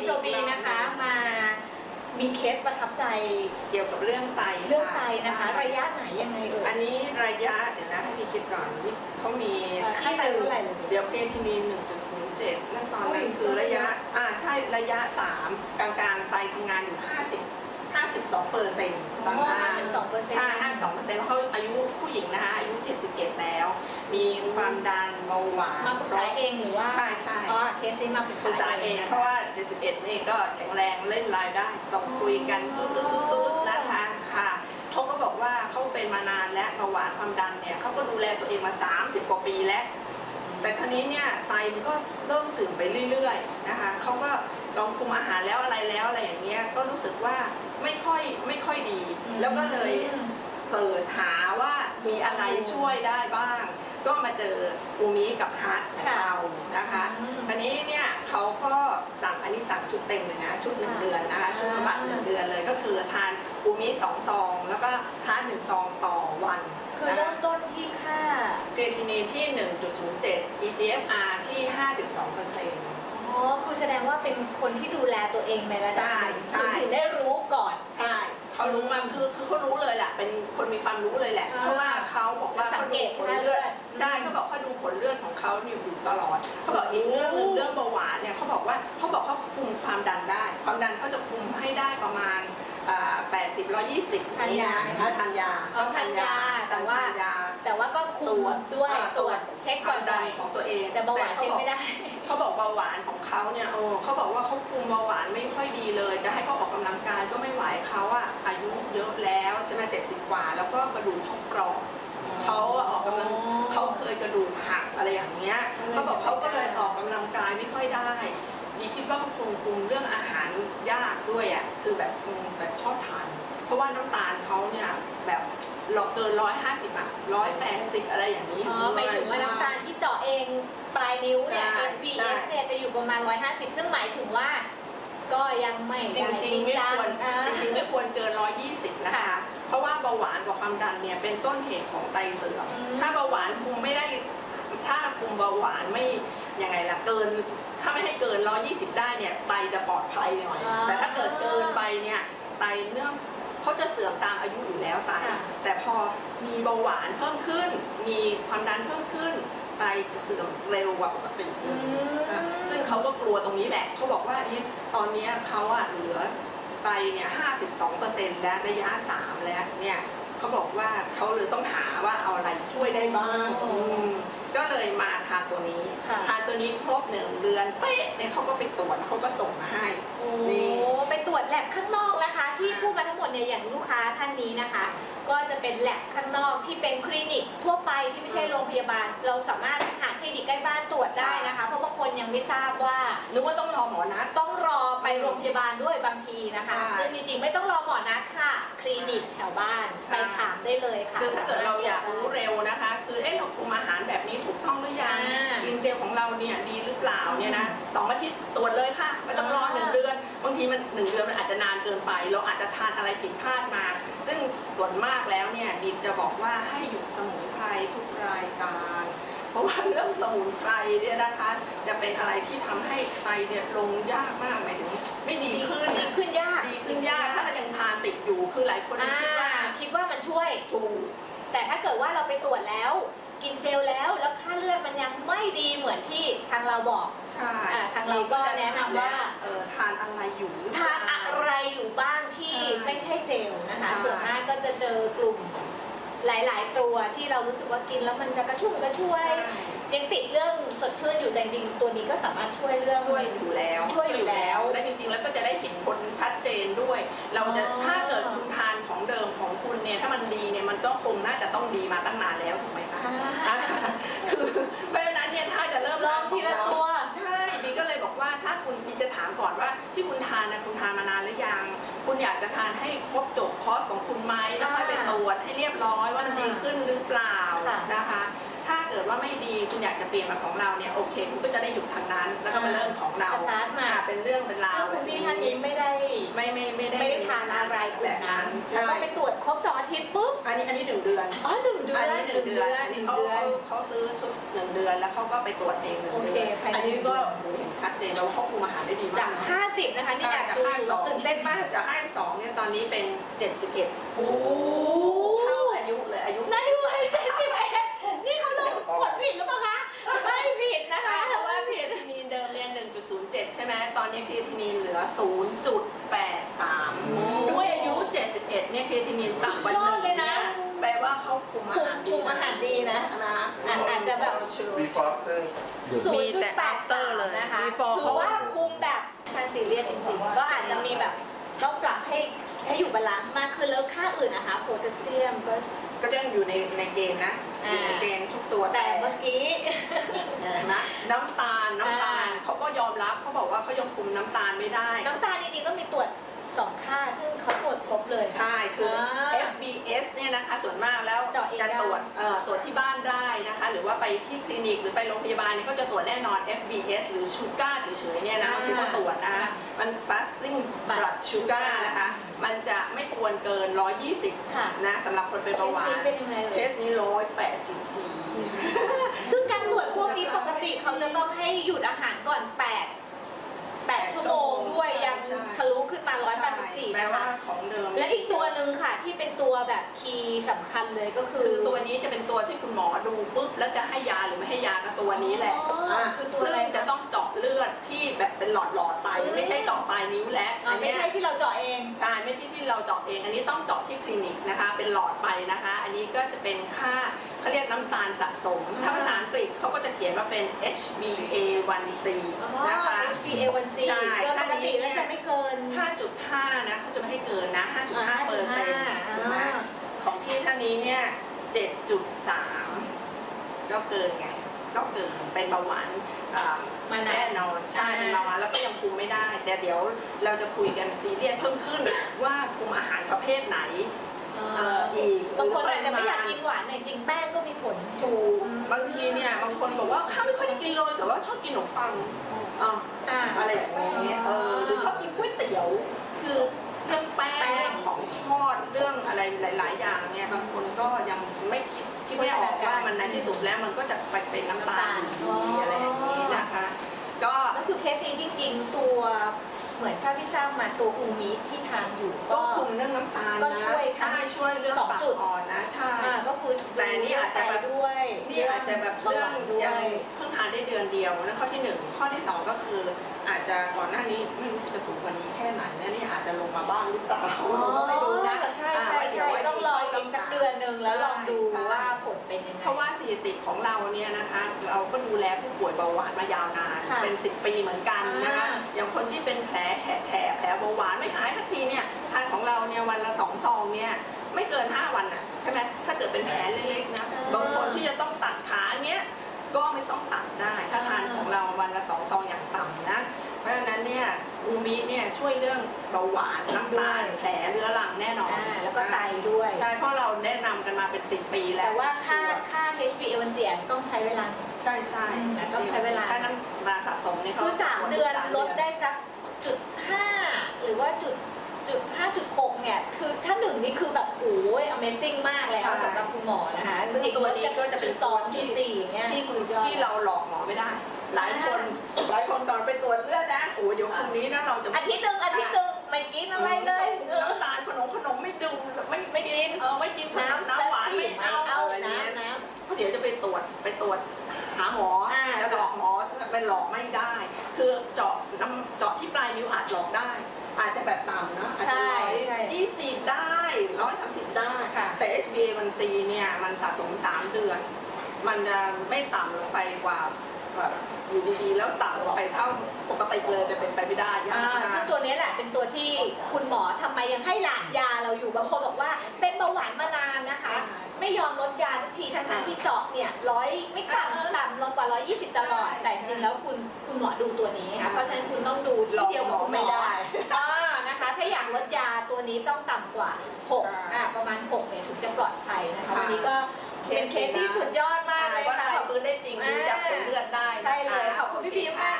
นี้โปรบีนะคะมามีเคสประทับใจเกี่ยวกับเรื่องไตเรื่องไตนะคะใช่ระยะไหนยังไงเอ่ย อันนี้ระยะเดี๋ยวนะให้พี่คิดก่อนนี่เขามีเอ่อค่าที่ไตหนึ่งเท่าไหร่เลยเดี๋ยวเพทีนี1.07นั่นตอนนั้นโอ้ยคือระยะอ่าใช่ระยะ3กลางกลางๆไตทำงานอยู่50 52เปอร์เซ็นต์อ๋อ52เปอร์เซ็นต์ใช่52เปอร์เซ็นต์เพราะเขาอายุผู้หญิงนะคะอายุ 71 แล้ว มีความดันเบาหวานมาปรึกษาเองหรือว่าใช่ใช่อ๋อเคสนี้มาปรึกปรึกษาษาเอเองงเพราะว่า 71 นี่ก็แข็งแรงเล่นรายได้ส่งคุยกันตุ๊ดตุ๊ดตุ๊ดตุ๊ดนะคะค่ะเขาก็บอกว่าเขาเป็นมานานและเบาหวานความดันเนี่ยเขาก็ดูแลตัวเองมา 30 กว่าปีแล้ว แต่คราวนี้เนี่ยไตมันก็เริ่มเสื่อมไปเรื่อยๆนะคะเขาก็ ลองคุมอาหารแล้วอะไรแล้วอะไรอย่างเงี้ยก็รู้สึกว่าไม่ค่อยไม่ค่อยดี แล้วก็เลยเสิร์ชหาว่ามีอะไรช่วยได้บ้าง ก็มาเจออูมิกับฮัทของค่ะเรานะคะอืมอันนี้เนี่ยเขาก็สั่งอันนี้สั่งชุดเต็มเลยนะชุดหนึ่งค่ะเดือนนะคะชุดบำบัดหนึ่งเดือนเลยก็คือทานอูมิสองซอง แล้วก็ทานหนึ่งซองต่อวันคือนะเริ่คะมต้นที่ค่าเคทีนีที่ 1.07 EGFR ที่52 งว่าเป็นคนที่ดูแลตัวเองในระดับหนึ่งใช่ใช่ ถึงได้รู้ก่อน ใช่เขารู้มาคือคือเขารู้เลยแหละเป็นคนมีความรู้เลยแหละ อ่าเพราะว่าเขาบอกว่าสัเขางเกดูตผลเลือดค่าเลือดใช่เขาบอกเขาดูผลเลือดของเขาอยู่อยู่ตลอดเขาบอกอีกเรื่องหนึ่งเรื่องเบาหวานเนี่ยเขาบอกว่าเขาบอกเขาคุมความดันได้ ความดันเขาจะคุมให้ได้ประมาณ อ่า80 120ทานยาเนี่ยเขาทานยาอ๋อทานยาแต่ว่า ทนยา แต่ว่าก็คุตรมวจด้วยอ่าตรวจเช็คคก่อวานมดับ่นอยของตัวเองแต่เบาหวานเช็คไม่ได้ เขาบอกเบาหวานของเขาเนี่ยโอ้เขาบอกว่าเขาคุมเบาหวานไม่ค่อยดีเลย จะให้เขาออกกำลังกายก็ไม่ไหวเขาอะอายุเยอะแล้วใช่ไหมเจ็ดสิบกว่า แล้วก็กระดูกเขาเปราะเขาอะออกกำลังเขาเคยกระดูกหักอะไรอย่างเงี้ยเขาบอกเขาก็เลยออกกำลังกายไม่ค่อยได้ ดีคิดว่าเขาคงคุมเรื่องอาหารยากด้วยอะคือแบบคงแบบชอบทาน เพราะว่าน้ำตาลเขาเนี่ยแบบเราเกินร้อยห้าสิบอะร้อยแปดสิบอะไรอย่างนี้อ๋อหมายถึงว่าน้ำตาลที่เจาะเองปลายนิ้วเนี่ยใช่ NBS เนี่ยจะอยู่ประมาณ 150 ซึ่งหมายถึงว่าก็ยังไม่จได้ริงๆไม่จัควรอ่าจริงๆไม่ควรเกิน 120 นะคะค่ะเพราะว่าเบาหวานกับความดันเนี่ยเป็นต้นเหตุของไตเสื่อมอืมถ้าเบาหวานคุมไม่ได้ ถ้าคุมเบาหวานไม่ยังไงล่ะเกิน ถ้าไม่ให้เกิน 120 ได้เนี่ยไตจะปลอดภัยหน่อยแต่ถ้าเกิดเกินไปเนี่ยไตเนื่องเขาจะเสื่อมตามอายุอยู่แล้วไตค่ะแต่พอมีเบาหวานเพิ่มขึ้น มีความดันเพิ่มขึ้น ไตจะเสื่อมเร็วกว่าปกติอืม อะซึ่งเขาก็กลัวตรงนี้แหละเขาบอกว่าเอ๊ะตอนเนี้ยเขาอะเหลือไตเนี่ย52เปอร์เซ็นต์แล้วระยะ 3 แล้วเนี่ยเขาบอกว่าเขาเลยต้องหาว่าเอาอะไรช่วยได้บ้างอ๋ออืม ก็เลยมาทานตัวนี้ ค่ะ ทานตัวนี้ครบหนึ่งเดือนเป๊ะเนี่ยเขาก็ไปตรวจเขาก็ส่งมาให้ โอ้นี่ไป ตรวจแลบข้างนอกนะคะ ที่พูดมาทั้งหมดเนี่ยอย่างลูกค้าท่านนี้นะคะ ก็จะเป็นแลบข้างนอกที่เป็นคลินิกทั่วไปที่ไม่ใช่โรงพยาบาล เราสามารถหาคลินิกใกล้บ้านตรวจได้นะคะ เพราะบางคนยังไม่ทราบว่า นึกว่าต้องรอหมอนัด ต้องรอไปโรงพยาบาลด้วยบางทีนะคะใช่ ซึ่งจริงๆไม่ต้องรอหมอนัดค่ะ คลินิกแถวบ้านใช่ไปถามได้เลยค่ะ คือถ้าเกิดเราอยากรู้เร็วนะคะ คือเอ๊ะเราคุมอาหารแบบนี้ถูกต้องหรือยังอ่ากินเจลของเราเนี่ยดีหรือเปล่าเนี่ยนะสองอาทิตย์ตรวจเลยค่ะไม่ต้องรออ่าหนึ่งเดือน บางทีมันหนึ่งเดือนมันอาจจะนานเกินไป เราอาจจะทานอะไรผิดพลาดมา ซึ่งส่วนมากแล้วเนี่ยบีมจะบอกว่าให้หยุดสมุนไพรทุกรายการ เพราะว่าเรื่องสมุนไพรเนี่ยนะคะ จะเป็นอะไรที่ทำให้ไตเนี่ยลงยากมากหมายถึงไม่ดีขึ้นดีขึ้นยากดีขึ้นยากถ้ายังทานติดอยู่คือหลายคนอ่าคิดว่าคิดว่ามันช่วยถูกแต่ถ้าเกิดว่าเราไปตรวจแล้ว กินเจลแล้วแล้วค่าเลือดมันยังไม่ดีเหมือนที่ทางเราบอก ใช่อ่าทางเราก็แนะนำว่า เออทานอะไรอยู่หรือเปทาล่นอะไรอยู่บ้างที่ใช่ไม่ใช่เจลนะคะ ใช่ ส่วนมากก็จะเจอกลุ่มหลาย ๆ ตัวที่เรารู้สึกว่ากินแล้วมันจะกระชุ่มกระชวยยังติดเรื่องสดชื่นอยู่แต่จริงๆตัวนี้ก็สามารถช่วยเรื่อง ช่วยอยู่แล้วช่วยอยู่แล้วและจริงๆ แล้วก็จะได้เห็นผลชัดเจนด้วย เราจะอ๋อ ถ้าเกิดคุณทานของเดิมของคุณเนี่ยถ้ามันดีเนี่ยมันก็คงน่าจะต้องดีมาตั้งนานแล้วถูกไหม คะอ่าคือเพราะฉะนั้นเนี่ยถ้าจะเริ่มลองทีละตัวใช่ดีก็เลยบอกว่าถ้าคุณมีจะถามก่อนว่าที่คุณทานนะคุณทานมานานหรือยังคุณอยากจะทานให้ครบจบคอร์สของคุณไหมแล้วค่อยไปตรวจให้เรียบร้อยว่ามันดีขึ้นหรือเปล่าค่ะนะคะถ้าเกิดว่าไม่ดีคุณอยากจะเปลี่ยนมาของเราเนี่ยโอเคคุณก็จะได้หยุดทางนั้น แล้วก็มาเริ่มของเราสตาร์ทมาอ่เป็นเรื่องเป็นราวซึ่งคุณพี่ท่านนี้ไม่ได้ไม่ไม่ไม่ได้ไม่ได้ทานอะไรกแบลุ่มบนั้นั้นนแล้วใช่ก็ไปตรวจครบสองอาทิตย์ปุ๊บอันนี้อันนี้หนึ่งเดือนอ๋อหนึ่งเดืออันนนี้หนึ่งเดือนอันนี้เขาหงดืเขาอนเขาซื้อชุดหนึ่งเดือนแล้วเขาก็ไปตรวจเองหนึ่งโอเดืเคอนภายในอันนี้ก็โหเห็นชัดเจนแล้วควบคุมอาหารได้ดีจากมาก50นะคะนี่ใช่แอบจากดูห้าอยู่สองตื่นเต้นมากจากห้าสองเนี่ยตอนนี้เป็นเจ็ดสิบเอ็ดโอ้โหเท่าอายุเลยอายุ ในวัยเจ็ดสิบเอ็ดนี่เขาลงกดผิดหรือเปล่าคะ ไม่ผิดนะคะ เพราะว่าพีเอทีนีนเดิมเรียน1.07 ใช่ไหมตอนนี้พีเอทีนีนเหลือ 0.83 ด้วยอายุ 71 เนี่ยพีเอทีนีนต่ำกว่าสุดยอดเลยนะ แปลว่าเขาคุมอาคุมหารดีคุมอาหารดีนะ นะอะอาจจะแบบบีฟอร์เตอร์ ศูมีนย์จุดแต่แปด after เลยนะคะ before ถือว่าคุมแบบทานซีเรียสจริงๆ ก็อาจจะมีแบบต้องปรับให้ให้อยู่บาลานซ์มากขึ้นแล้วค่าอื่นนะคะโพแทสเซียมก็ ก็ยังอยู่ในในเกณฑ์นะอยู่ในเกณฑ์ทุกตัวแต่เมื่อกี้นะน้ำตาลน้ำ เขาบอกว่าเขายังคุมน้ำตาลไม่ได้ น้ำตาลจริงๆต้องมีตรวจสองค่า ซึ่งเขาตรวจครบเลย ใช่คืออ่า FBS เนี่ยนะคะส่วนมากแล้วเจาะเองจะได้ตรวจเอ่อตรวจที่บ้านได้นะคะ หรือว่าไปที่คลินิกหรือไปโรงพยาบาลเนี่ยก็จะตรวจแน่นอน FBS หรือชูการ์เฉยๆเนี่ยนะอ่าที่เขาตรวจนะคะมัน fasting blood sugar นะคะ มันจะไม่ควรเกิน120ค่ะนะสำหรับคนเป็นเบาหวาเคสนนี้เป็นยังไงเคเลยสนี้ 184 ซึ่งการตรวจพวกนี้ปกติเขาจะต้องให้หยุดอาหารก่อน 8 8 ชั่วโมงด้วยยังทะลุขึ้นมา 184แปลนะว่าคะของเดิม และอีกตัวหนึ่งค่ะที่เป็นตัวแบบคีย์สำคัญเลยก็คือคือตัวนี้จะเป็นตัวที่คุณหมอดูปุ๊บแล้วจะให้ยาหรือไม่ให้ยาก็ตัวนี้แหละอ๋ออ่าคือตัวซึ่งอะไรคะจะต้องเจาะเลือดที่แบบเป็นหลอดหลอดๆ ลายนิ้วแล้วอ่าไม่ใช่ที่เราเจาะเอง ใช่ไม่ใช่ที่เราเจาะเอง อันนี้ต้องเจาะที่คลินิกนะคะ เป็นหลอดไปนะคะ อันนี้ก็จะเป็นค่าเขาเรียกน้ำตาลสะสม ถ้าภาษาอังกฤษเขาก็จะเขียนว่าเป็น HbA1c นะคะ HbA1c ใช่โดยปกติแล้วจะไม่เกิน 5.5 นะเขาจะไม่ให้เกินนะ 5.5เปอร์เซ็นต์5.5นะของพี่ท่านนี้เนี่ย 7.3 ก็เกินไง ก็เกินเป็นเบาหวาน อ่ามานาแน่นนอนใช่เป็นเบาหวานแล้วก็ยังคุมไม่ได้ แต่เดี๋ยวเราจะคุยกันซีเรียสเพิ่มขึ้นว่าคุมอาหารประเภทไหน เอ่ออีกบางคนอาจจะไม่อยากกินหวานแต่จริงๆแป้งก็มีผล ถูกบางทีเนี่ยบางคนบอกว่าข้าวไม่ค่อยได้กินเลยแต่ว่าชอบกินขนมปังอ่าอ่า อะไรอย่างเงี้ยเออหรือชอบกินก๋วยเตี๋ยว คือเรื่องแป้งแป้งเรื่องของทอดเรื่องอะไรหลาย ๆ อย่างเนี่ยบางคนก็ยังไม่คิด คิดไม่ออกว่ามันในที่สุดแล้วมันก็จะไปเป็นน้ำตาลอยู่ดีอะไรอย่างนี้นะคะ ก็ก็คือเคสนี้จริง ๆ ตัวเหมือนถ้าที่ทราบมาตัวอูมิที่ทานอยู่ก็ก็คุมเรื่องน้ำตาลก็นะช่วยใช่ช่วยเรื่องสองปากจุดอ่อนนะใช่อ่าก็คือแต่อันนี้อาจจะแบบด้วยนี่อาจจะแบบเบาเรื่หองวานด้วยังยเพิ่งทานได้เดือนเดียวนะข้อที่หนึ่งข้อที่สองก็คือ อาจจะก่อนหน้านี้ไม่รู้จะสูงกว่านี้แค่ไหนนะนี่อาจจะลงมาบ้างหรือเปล่าเราก็ไม่รู้นะใช่ใช่ใช่ต้องรออีกสักเดือนหนึ่งแล้วลองดูว่าผลเป็นยังไงเพราะว่าสถิติของเราเนี่ยนะคะเราก็ดูแลผู้ป่วยเบาหวานมายาวนานค่ะเป็น 10 ปีเหมือนกันนะคะอ่าอย่างคนที่เป็นแผลแฉะแฉะแผลเบาหวานไม่หายสักทีเนี่ยทานของเราเนี่ยวันละสองซองเนี่ยไม่เกิน 5 วันอะใช่ไหมถ้าเกิดเป็นแผลเล็กๆนะบางคนที่จะต้องตัดขาเนี้ยก็ไม่ต้องตัดได้ถ้าทานของเรา ช่วยเรื่องเบาหวานน้ำตาลแผลเรื้อรังแน่นอนอ่าแล้วก็ไตด้วย ใช่เพราะเราแนะนำกันมาเป็น10ปีแล้วแต่ว่าค่าค่า HbA1c ต้องใช้เวลา ใช่ใช่อืมต้องใช้เวลา ถ้าน้ำตาลสะสมเนี่ยเขาคือสามเดือนสามลดได้สักจุดห้าหรือว่าจุดจุดห้าจุดหกเนี่ยคือถ้าหนึ่งนี่คือแบบโอ้ย Amazing มากแล้วสำหรับคุณหมอนะคะซึ่งตัวนี้ก็จะเป็นสองจุดสี่เนี่ยที่คุณสุดยอดที่เราหลอกหมอไม่ได้ หลายคน ทิตย์หนึ่งอาทิตย์หนึ่งไม่กินอะไรเลยเออน้ำตาลขนมขนมไม่ดูไม่ไม่กินเออไม่กินขนมน้ำน้ำหวานไม่ไม่เอาเอาอะไรน้เงี้ยำน้เพราะเดี๋ยวจะไปตรวจไปตรวจหาหมออ่าจะหลอกหมอเป็นหลอกไม่ได้ คือเจาะน้ำเจาะที่ปลายนิ้วอาจหลอกได้ อาจจะแบบต่ำนะอาจจะร้อยใช่ยี่สิบได้ร้อยสามสิบได้ค่ะแต่ HbA1c เนี่ยมันสะสม3เดือน มันจะไม่ต่ำลงไปกว่า แบบอยู่ดีๆแล้วต่ำลงไปเท่าปกติเลยจะเป็นไปไม่ได้ยากอ่ามาก ซึ่งตัวนี้แหละเป็นตัวที่คุณหมอทำไมยังให้หลานยาเราอยู่บางคนบอกว่าเป็นเบาหวานมานานนะคะไม่ยอมลดยาสักทีทั้งๆที่เจาะเนี่ยร้อยไม่ต่ำต่ำลงกว่า 120 ตลอดแต่จริงๆแล้วคุณคุณหมอดูตัวนี้ค่ะเพราะฉะนั้นคุณต้องดูหลที่อกเดียวหมกับอคุณหมไม่อได้อ่านะคะ ถ้าอยากลดยาตัวนี้ต้องต่ำกว่า6อ่าประมาณ6เนี่ยถึงจะปลอดภัยนะคะวันนี้ก็เป็นเคสที่สุดยอดมากเลย ว่าค่ะใครฟื้นได้จริงดูจากผลเลือดได้นะคะ ใช่เลย ขอบคุณพี่พิมพ์มาก